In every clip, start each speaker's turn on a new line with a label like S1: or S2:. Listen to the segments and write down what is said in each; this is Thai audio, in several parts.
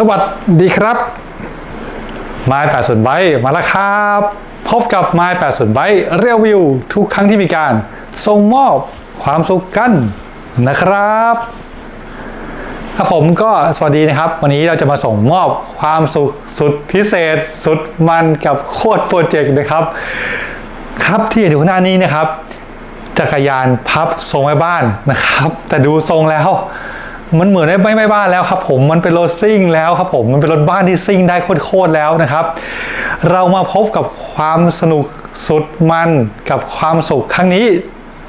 S1: สวัสดีครับ ไม้80ใบมาแล้วครับ พบกับไม้80ใบเรียวิวทุกครั้งที่มีการส่งมอบความสุขกันนะครับครับผมก็สวัสดีนะครับ วันนี้เราจะมาส่งมอบความสุขสุดพิเศษ สุดมันกับโคตรโปรเจกต์นะครับ ครับที่อยู่ข้างหน้านี้นะครับ จักรยานพับทรงแม่บ้านนะครับ แต่ดูทรงแล้ว มันเหมือนไม่ไม่บ้านแล้วครับผมมันเป็นรถซิ่งแล้วครับผมมันเป็นรถบ้านที่ซิ่งได้โคตรแล้วนะครับ เรามาพบกับความสนุกสุดมันกับความสุขครั้งนี้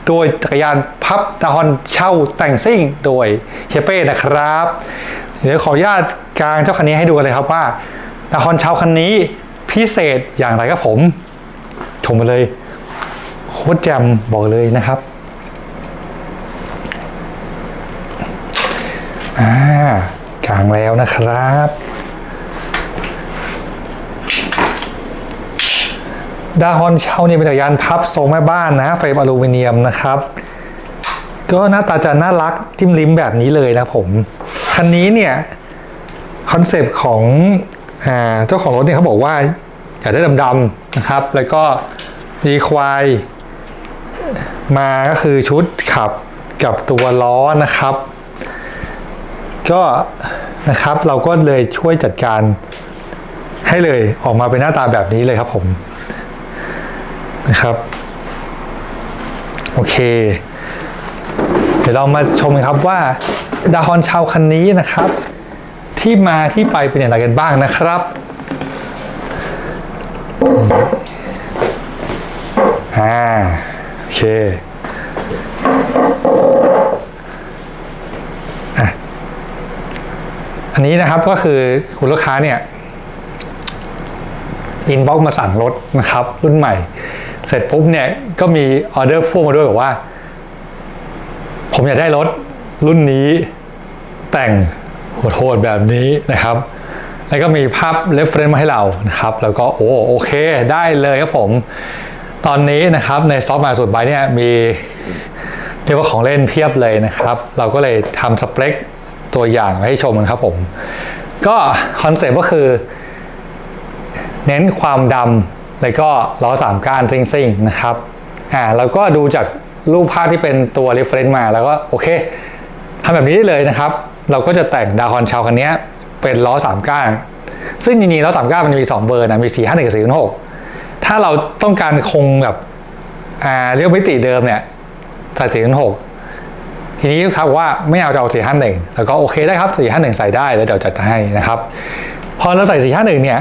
S1: โดยจักรยานพับดาฮอนเช่าแต่งซิ่งโดยเฮเป้นะครับ เดี๋ยวขออนุญาตกลางเจ้าคันนี้ให้ดูกันเลยครับว่าดาฮอนเช่าคันนี้พิเศษอย่างไรครับผมชมมาเลยโคตรแจ่มบอกเลยนะครับ อ่ากลางแล้วนะครับ ดาฮอนเช่านี่เป็นจักรยานพับทรงแม่บ้านนะเฟรมอลูมิเนียมนะครับ ก็หน้าตาจะน่ารักจิ้มลิ้มแบบนี้เลยนะผม คันนี้เนี่ยคอนเซปต์ของเจ้าของรถเนี่ยเขาบอกว่าอยากได้ดำๆนะครับ แล้วก็มีควายมาก็คือชุดขับกับตัวล้อนะครับ ก็นะครับเราก็เลยช่วยจัดการให้เลยออกมาเป็นหน้าตาแบบนี้เลยครับผมนะครับ โอเค เดี๋ยวเรามาชมกันครับว่าดาฮอนชาวคันนี้นะครับ ที่มาที่ไปเป็นอย่างไรกันบ้างนะครับอ่าโอเค อะ อันนี้นะครับก็คือคุณลูกค้าเนี่ยอินบ็อกมาสั่งรถนะครับ รุ่นใหม่ เสร็จปุ๊บเนี่ยก็มีออเดอร์พ่วงมาด้วยบอกว่า ผมอยากได้รถรุ่นนี้แต่งโหดๆแบบนี้นะครับ แล้วก็มีภาพเรฟเฟรนซ์มาให้เรานะครับ แล้วก็โอ้โอเคได้เลยครับผม ตอนนี้นะครับในซอฟต์แวร์สุดใบเนี่ยมีเรียกว่าของเล่นเพียบเลยนะครับ เราก็เลยทำสเปค ตัวอย่างให้ชมกันครับผม ก็คอนเซ็ปต์ก็คือ เน้นความดำแล้วก็ล้อสามก้านซิ่งๆนะครับอ่าเราก็ดูจากรูปภาพที่เป็นตัว reference มาแล้วก็โอเคทำแบบนี้ได้เลยนะครับ เราก็จะแต่งดาฮอนชาวคันนี้เป็นล้อสามก้าน ซึ่งจริงๆล้อสามก้านมันมี 2 เบอร์นะมี4 5 1กับ4 6ถ้าเราต้องการคงแบบอาเรียกมิติเดิมเนี่ยใส่4 6 ทีนี้ลูกค้าบอกว่าไม่เอาจะเอา4 5 1แล้วก็โอเคได้ครับ4 5 1ใส่ได้แล้วเดี๋ยวจัดให้นะครับพอเราใส่4 5 1เนี่ย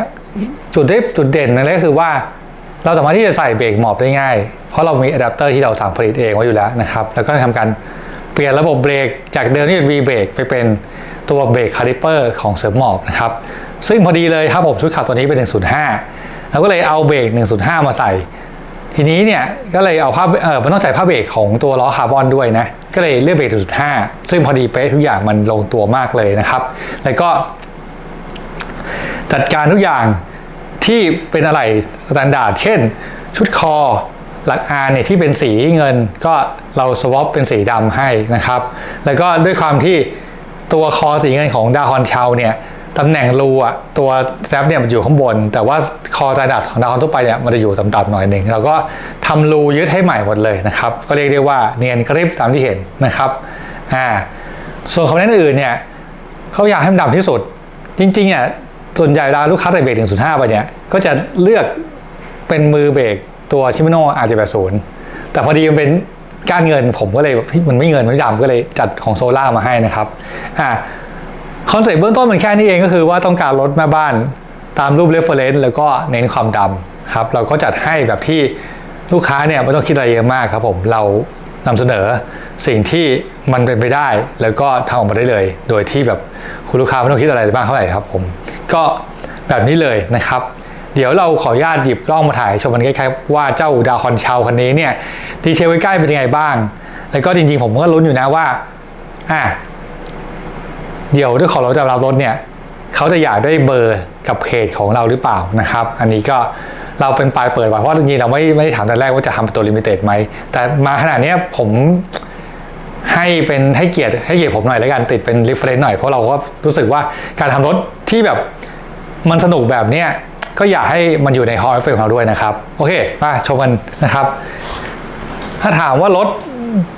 S1: จุดได้จุดเด่นนั่นก็คือว่าเราสามารถที่จะใส่เบรกหมอบได้ง่าย เพราะเรามีอะแดปเตอร์ที่เราสั่งผลิตเองไว้อยู่แล้วนะครับ แล้วก็ทำการเปลี่ยนระบบเบรกจากเดิมที่เป็น V เบรกไปเป็นตัวเบรกคาลิเปอร์ของเสริมหมอบนะครับ ซึ่งพอดีเลยครับผมชุดขับตัวนี้เป็น 105 เราก็เลยเอาเบรก 105 มาใส่ ทีนี้เนี่ยก็เลยเอาผ้าเออมันต้องใส่ผ้าเบรกของตัวล้อคาร์บอนด้วยนะ ก็เลยเลือกเบรก105ซึ่งพอดีเป๊ะทุกอย่างมันลงตัวมากเลยนะครับ แล้วก็ จัดการทุกอย่างที่เป็นอะไรสแตนดาร์ดเช่น ชุดคอหลักอาเนี่ยที่เป็นสีเงินก็เราสวอปเป็นสีดำให้นะครับ แล้วก็ด้วยความที่ตัวคอสีเงินของดาฮอนเชาเนี่ย ตำแหน่งรูอะตัวแซปเนี่ยมันอยู่ข้างบน แต่ว่าคอสแตนดาร์ดของดาฮอนทั่วไปเนี่ยมันจะอยู่ต่ำๆหน่อยหนึ่งเราก็ทำรูยึดให้ใหม่หมดเลยนะครับ ก็เรียกได้ว่าเนียนกริบตามที่เห็นนะครับอ่าส่วนคอมเมนต์อื่นเนี่ยเขาอยากให้มันดำที่สุด จริงๆอะส่วนใหญ่เวลาลูกค้าใส่เบรก1.5 ไปเนี่ยก็จะเลือกเป็นมือเบรกตัวชิมิโน่ R780 แต่พอดีมันเป็นก้านเงินผมก็เลยแบบเฮ้ยมันไม่เงินไม่ดำก็เลยจัดของโซล่ามาให้นะครับอ่า คอนเซ็ปต์เบื้องต้นมันแค่นี้เองก็คือว่าต้องการรถแม่บ้านตามรูปเรฟเฟอรนซ์แล้วก็เน้นความดำครับเราก็จัดให้แบบที่ลูกค้าเนี่ยไม่ต้องคิดอะไรเยอะมากครับผมเรานำเสนอสิ่งที่มันเป็นไปได้ แล้วก็ทำออกมาได้เลย โดยที่แบบคุณลูกค้าไม่ต้องคิดอะไรมากเท่าไหร่ครับผมก็แบบนี้เลยนะครับ เดี๋ยวเราขออนุญาตหยิบกล้องมาถ่ายชมกันใกล้ๆว่าเจ้าดาวคอนชาวคันนี้เนี่ยดีเทลใกล้ๆเป็นยังไงบ้าง แล้วก็จริงๆผมก็ลุ้นอยู่นะว่าอะ เดี๋ยวด้วยขอรถจะรับรถเนี่ยเขาจะอยากได้เบอร์กับเพจของเราหรือเปล่านะครับ อันนี้ก็เราเป็นปลายเปิดไว้เพราะจริงๆเราไม่ไม่ได้ถามแต่แรกว่าจะทำเป็นตัวลิมิเต็ดไหม แต่มาขนาดเนี้ยผมให้เป็นให้เกียรติให้เกียรติผมหน่อยแล้วกันติดเป็น reference หน่อยเพราะเราก็รู้สึกว่าการทำรถที่แบบมันสนุกแบบเนี้ยก็อยากให้มันอยู่ใน Hall of Fame ของเราด้วยนะครับ โอเคมาชมกันนะครับ ถ้าถามว่ารถ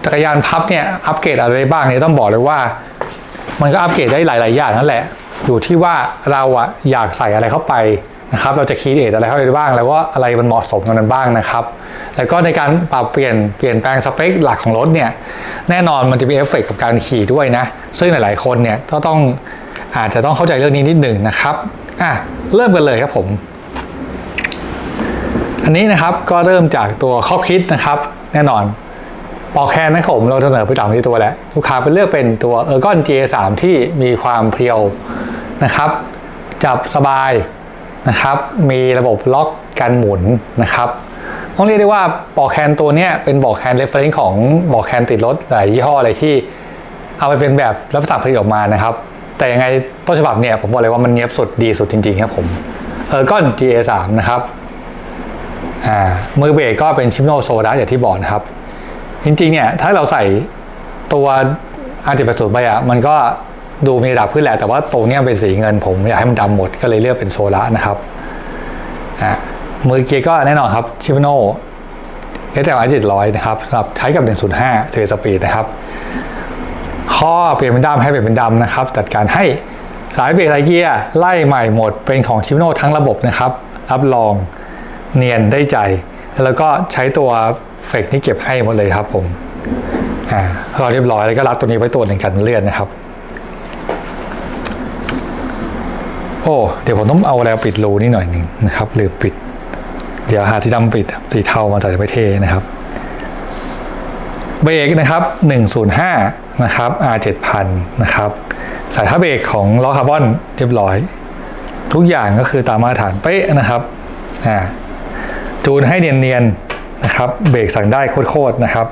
S1: จักรยานพับเนี่ยอัปเกรดอะไรบ้างเนี่ยต้องบอกเลยว่า มันก็อัปเกรดได้หลาย ๆ อย่างนั่นแหละ อยู่ที่ว่าเราอะอยากใส่อะไรเข้าไปนะครับ เราจะคีเอทอะไรเข้าไปบ้าง แล้วว่าอะไรมันเหมาะสมกับมันบ้างนะครับ แล้วก็ในการปรับเปลี่ยนเปลี่ยนแปลงสเปคหลักของรถเนี่ย แน่นอนมันจะมีเอฟเฟกต์กับการขี่ด้วยนะ ซึ่งหลาย ๆ คนเนี่ยก็ต้องอาจจะต้องเข้าใจเรื่องนี้นิดหนึ่งนะครับ อะ เริ่มกันเลยครับผม อันนี้นะครับก็เริ่มจากตัวครอคิดนะครับ แน่นอน ปอกแคนนะครับผมเราเสนอไปตามที่ตัวแล้วลูกค้าไปเลือกเป็นตัว e r g o n G3 ที่มีความเพรียวนะครับ จับสบายนะครับ มีระบบล็อกกันหมุนนะครับต้องเรียกได้ว่าปอกแคนตัวนี้เป็นบอกแคนเรฟเฟรนซ์ของบอกแคนติดรถหลายยี่ห้ออะไรที่เอาไปเป็นแบบรับประกันผลิตออกมานะครับ แต่ยังไงต้นฉบับเนี่ยผมบอกเลยว่ามันเนียบสุดดีสุดจริงๆครับผม e r g o n GA3 นะครับอ่ามือเบรกก็เป็นชิมโนโซดาอย่างที่บอกนะครับ จริงๆเนี่ยถ้าเราใส่ตัวอาร์ติประสูไปอะมันก็ดูมีระดับขึ้นแหละ แต่ว่าตรงเนี้ยเป็นสีเงินผมอยากให้มันดำหมดก็เลยเลือกเป็นโซดานะครับอ่ามือเกียร์ก็แน่นอนครับชิมโนเอสแอลเจ็ดร้อยนะครับสำหรับใช้กับ 105เทสปีดนะครับข้อเปลี่ยนเป็นดำให้เปลี่ยนเป็นดำนะครับ จัดการให้สายเบรกไลเกียร์ไล่ใหม่หมดเป็นของชิมโนทั้งระบบนะครับ รับรองเนียนได้ใจ แล้วก็ใช้ตัว เฟกนี่เก็บให้หมดเลยครับผมอ่าเราเรียบร้อยแล้วก็รับตัวนี้ไว้ตัวหนึ่งกันเลื่อนนะครับ โอ้เดี๋ยวผมต้องเอาแล้วปิดรูนี่หน่อยหนึ่งนะครับลืมปิด เดี๋ยวหาสีดำปิดสีเทามาใส่ไม่เทนะครับเบรกนะครับ 105 นะครับ R 7000นะครับสายท่าเบรกของล้อคาร์บอนเรียบร้อย ทุกอย่างก็คือตามมาตรฐานเป๊ะนะครับอ่าจูนให้เนียนๆ นะครับ เบรกสั่งได้โคตรๆนะครับ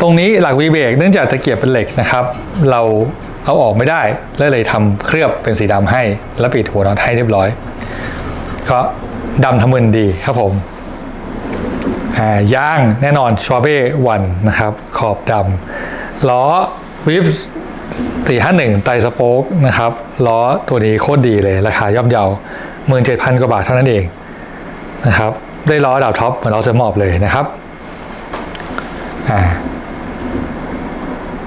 S1: ตรงนี้หลักวีเบรกเนื่องจากตะเกียบเป็นเหล็กนะครับ เราเอาออกไม่ได้แล้วเลยทำเคลือบเป็นสีดำให้ แล้วปิดหัวน็อตให้เรียบร้อย ก็ดำทะมึนดีครับผมย่างแน่นอนชอเบ้วันนะครับ ขอบดำล้อวิฟสี่ห้าหนึ่งไตสโป๊กนะครับล้อตัวนี้โคตรดีเลย ราคาย่อมเยาหมื่นเจ็ดพันกว่าบาทเท่านั้นเองนะครับ ได้ล้อดาวท็อปเหมือนเซอร์มอบเลยนะครับอ่า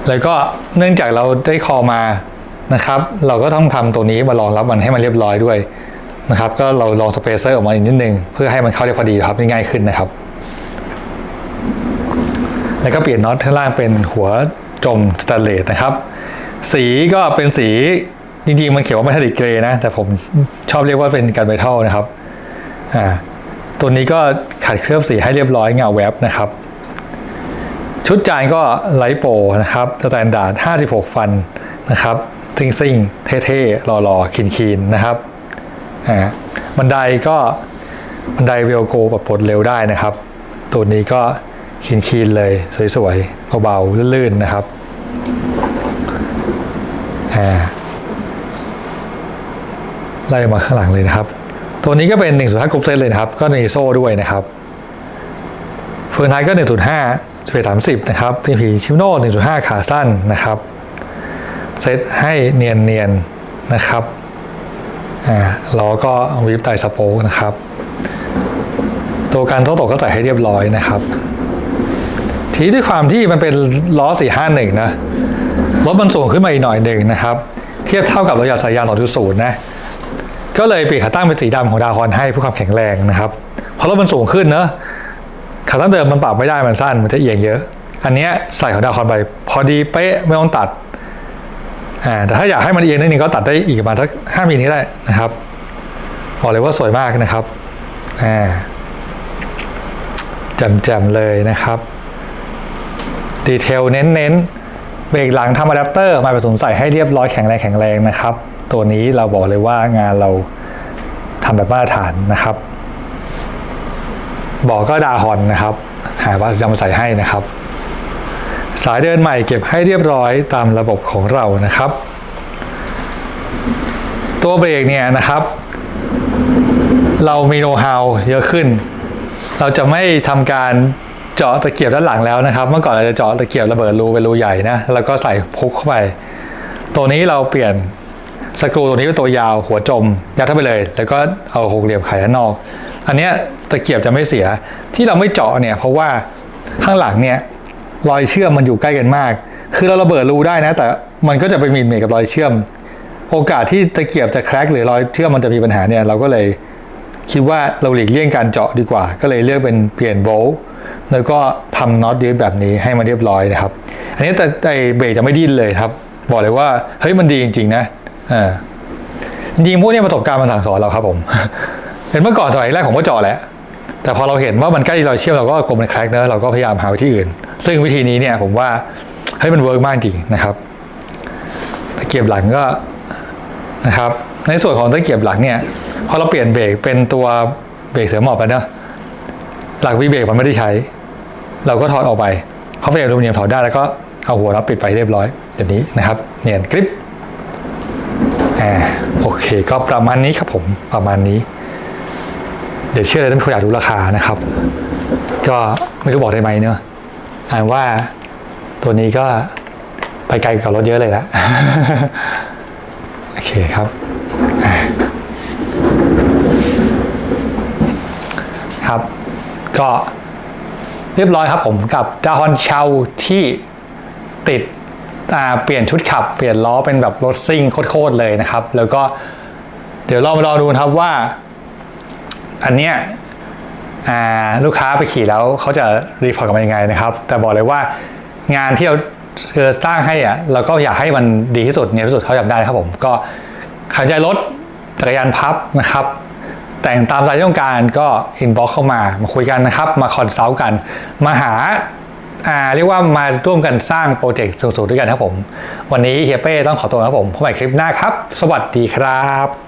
S1: แล้วก็เนื่องจากเราได้คอมานะครับ เราก็ต้องทำตัวนี้มารองรับมันให้มันเรียบร้อยด้วยนะครับ ก็เราลองสเปเซอร์ออกมาอีกนิดนึง เพื่อให้มันเข้าได้พอดีครับง่ายขึ้นนะครับ แล้วก็เปลี่ยนน็อตข้างล่างเป็นหัวจมสแตนเลสนะครับ สีก็เป็นสี จริงๆมันเขียนว่าเมทัลลิกเกรย์นะ แต่ผมชอบเรียกว่าเป็นการเมทัลนะครับอ่าตัวนี้ก็ขัดเคลือบสีให้เรียบร้อยเงาแวบนะครับ ชุดจานก็ไลโปนะครับสแตนดาร์ด56 ฟันนะครับซิงซิงๆเท่ๆหล่อๆคินๆนะครับอ่าบันไดก็บันไดเวลโกแบบปลดเร็วได้นะครับ ตัวนี้ก็คินคีนๆเลยสวยๆเบาๆลื่นๆนะครับอ่า ไล่มาข้างหลังเลยนะครับ ตัวนี้ก็เป็น1.5กรุ๊ปเซตเลยนะครับ ก็มีโซ่ด้วยนะครับเฟืองท้ายก็1.5 11 30นะครับทีพีชิมโน่1.5ขาสั้นนะครับ เซตให้เนียนๆนะครับอ่าล้อก็วิบไตสโป๊กนะครับ ตัวการโต้ตกก็ใส่ให้เรียบร้อยนะครับ ทีด้วยความที่มันเป็นล้อ451นะรถมันสูงขึ้นมาอีกหน่อยหนึ่งนะครับ เทียบเท่ากับรถยนต์สายยาง2.0นะ ก็เลยเปลี่ยนขาตั้งเป็นสีดำของดาวฮอนให้เพื่อความแข็งแรงนะครับเพราะรถมันสูงขึ้นเนอะขาตั้งเดิมมันปรับไม่ได้มันสั้นมันจะเอียงเยอะ อันเนี้ยใส่ของดาวฮอนไป พอดีเป๊ะไม่ต้องตัดอ่าแต่ถ้าอยากให้มันเอียงนิดนึงก็ตัดได้อีกประมาณสักห้ามิลนี้ได้นะครับบอกเลยว่าสวยมากนะครับอ่าแจ่มๆเลยนะครับ ดีเทลเน้นๆ เบรกหลังทำอะแดปเตอร์มาผสมใส่ให้เรียบร้อยแข็งแรงแข็งแรงนะครับ ตัวนี้เราบอกเลยว่างานเราทำแบบมาตรฐานนะครับบอกก็ดาฮอนนะครับ หาว่าจะมาใส่ให้นะครับ สายเดินใหม่เก็บให้เรียบร้อยตามระบบของเรานะครับ ตัวเบรกเนี่ยนะครับ เรามีโน้ตฮาวเยอะขึ้น เราจะไม่ทำการ เจาะตะเกียบด้านหลังแล้วนะครับ เมื่อก่อนเราจะเจาะตะเกียบระเบิดรูเป็นรูใหญ่นะแล้วก็ใส่พุกเข้าไป ตัวนี้เราเปลี่ยนสกรูตัวนี้เป็นตัวยาวหัวจมยัดเข้าไปเลย แล้วก็เอาหกเหลี่ยมไขด้านนอก อันเนี้ยตะเกียบจะไม่เสียที่เราไม่เจาะเนี่ยเพราะว่าข้างหลังเนี่ยรอยเชื่อมมันอยู่ใกล้กันมาก คือเราระเบิดรูได้นะ แต่มันก็จะไปมีเมกับรอยเชื่อม โอกาสที่ตะเกียบจะแครกหรือรอยเชื่อมมันจะมีปัญหาเนี่ยเราก็เลยคิดว่าเราหลีกเลี่ยงการเจาะดีกว่า ก็เลยเลือกเป็นเปลี่ยนโบลต์ แล้วก็ทำน็อตยืดแบบนี้ให้มันเรียบร้อยนะครับ อันนี้แต่ไอเบรกจะไม่ดิ้นเลยครับ บอกเลยว่าเฮ้ยมันดีจริง ๆ นะอ่าจริงๆพวกเนี้ประสบการณ์มันสั่งสอนเราครับผมเห็นเมื่อก่อนตอนแรกผมก็เจาะแหละแต่พอเราเห็นว่ามันใกล้รอยเชื่อมเราก็กลมเป็นแครกเนอะเราก็พยายามหาวิธีอื่น ซึ่งวิธีนี้เนี่ยผมว่าเฮ้ยมันเวิร์กมากจริงนะครับตะเกียบหลังก็นะครับ ในส่วนของตะเกียบหลังเนี่ยพอเราเปลี่ยนเบรกเป็นตัวเบรกเสริมหมอบไปเนอะ หลักวีเบรกมันไม่ได้ใช้ เราก็ถอดออกไปเพราะเฟรมอลูมิเนียมถอดได้แล้วก็เอาหัวน็อตปิดไปเรียบร้อยแบบนี้นะครับ เนียนกริปอ่าโอเค ก็ประมาณนี้ครับผมประมาณนี้ เดี๋ยวเชื่อเลยท่านผู้อยากรู้ราคานะครับ ก็ไม่รู้บอกได้ไหมเนอะอ่านว่าตัวนี้ก็ไปไกลกว่ารถเยอะเลยละโอเคครับอ่าครับ ก็เรียบร้อยครับผมกับดาฮอนเชาที่ติดเปลี่ยนชุดขับ เปลี่ยนล้อเป็นแบบรถซิ่งโคตรเลยนะครับ แล้วก็เดี๋ยวเรามารอดูนะครับว่า อันเนี้ยลูกค้าไปขี่แล้วเขาจะรีพอร์ตกลับมายังไงนะครับ แต่บอกเลยว่างานที่เราเธอสร้างให้อะเราก็อยากให้มันดีที่สุดเนี่ยที่สุดเท่าที่ทำได้ครับผมก็ขายใจรถจักรยานพับนะครับ แต่งตามใจต้องการก็อินบ็อกเข้ามามาคุยกันนะครับ มาคอนซัลท์กัน มาหาอ่าเรียกว่ามาร่วมกันสร้างโปรเจกต์สูงๆด้วยกันครับผม วันนี้เฮียเป้ต้องขอตัวนะครับผมพบใหม่คลิปหน้าครับ สวัสดีครับ